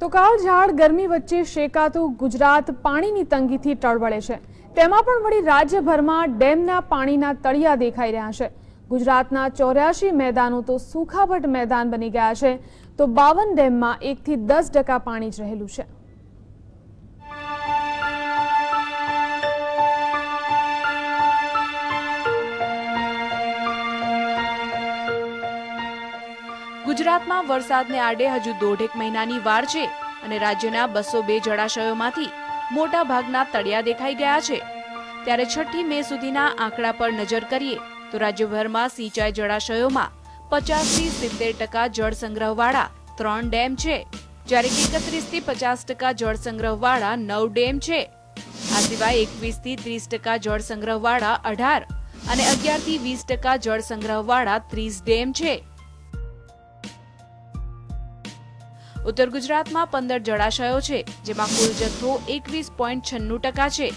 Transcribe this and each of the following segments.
તો કાળઝાળ ગરમી વચ્ચે શેકાતું ગુજરાત પાણીની તંગીથી ટળવળે છે. તેમાં પણ વળી રાજ્યભરમાં ડેમના પાણીના તળિયા દેખાઈ રહ્યા છે. ગુજરાતના ચોર્યાસી મેદાનો તો સુખાભટ મેદાન બની ગયા છે. તો બાવન ડેમમાં એકથી દસ ટકા પાણી જ રહેલું છે. ગુજરાતમાં વરસાદને આડે હજુ દોઢેક મહિનાની વાર છે અને રાજ્યના બસો બે જળાશયોમાંથી મોટા ભાગના તળિયા દેખાઈ ગયા છે. ત્યારે છઠ્ઠી મે સુધીના આંકડા પર નજર કરીએ તો રાજ્યભરમાં સિંચાઈ જળાશયોમાં પચાસથી સિત્તેર ટકા જળ સંગ્રહવાળા ત્રણ ડેમ છે, જ્યારે એકત્રીસથી પચાસ ટકા જળ સંગ્રહવાળા નવ ડેમ છે. આ સિવાય એકવીસથી ત્રીસ ટકા જળ સંગ્રહવાળા અઢાર અને અગિયારથી વીસ ટકા જળ સંગ્રહવાળા ત્રીસ ડેમ છે. ઉત્તર ગુજરાતમાં પંદર જળાશયો છે, જેમાં કુલ જથ્થો એકવીસ પોઈન્ટ છન્નું ટકા છે.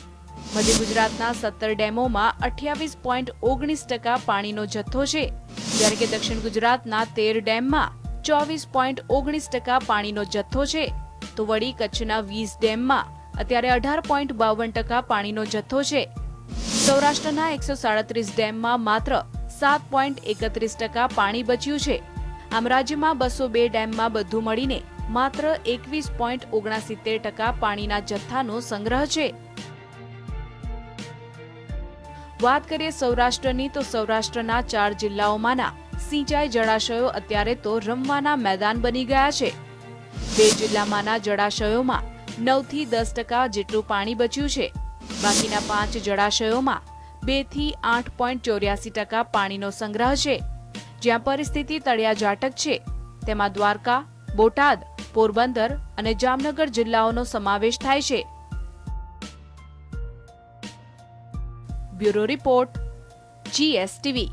મધ્ય ગુજરાતના સત્તર ડેમોમાં અઠ્યાવીસ પોઈન્ટ ઓગણીસ ટકા પાણીનો જથ્થો છે, જ્યારે કે દક્ષિણ ગુજરાતના તેર ડેમમાં ચોવીસ પોઈન્ટ ઓગણીસ ટકા પાણીનો જથ્થો છે. તો વળી કચ્છના વીસ ડેમમાં અત્યારે અઢાર પોઈન્ટ બાવન ટકા પાણીનો જથ્થો છે. સૌરાષ્ટ્રના એકસો સાડત્રીસ ડેમમાં માત્ર સાત પોઈન્ટ એકત્રીસ ટકા પાણી બચ્યું છે. આમ રાજ્યમાં બસો બે ડેમમાં બધું મળીને માત્ર એકવીસ પોઈન્ટ ઓગણસિત્તેર ટકા પાણીના જથ્થાનો સંગ્રહ છે. વાત કરીએ સૌરાષ્ટ્રની, તો સૌરાષ્ટ્રના ચાર જિલ્લાઓમાંના સિંચાઈ જળાશયો અત્યારે તો રમવાના મેદાન બની ગયા છે. બે જિલ્લામાંના જળાશયોમાં નવથી દસ ટકા જેટલું પાણી બચ્યું છે. બાકીના પાંચ જળાશયોમાં બેથી આઠ પોઈન્ટ ચોર્યાસી ટકા પાણીનો સંગ્રહ છે. જ્યાં પરિસ્થિતિ તળિયા જાટક છે. તેમાં દ્વારકા બોટાદ પોરબંદર અને જામનગર જિલ્લાઓનો સમાવેશ થાય છે. Bureau report GSTV.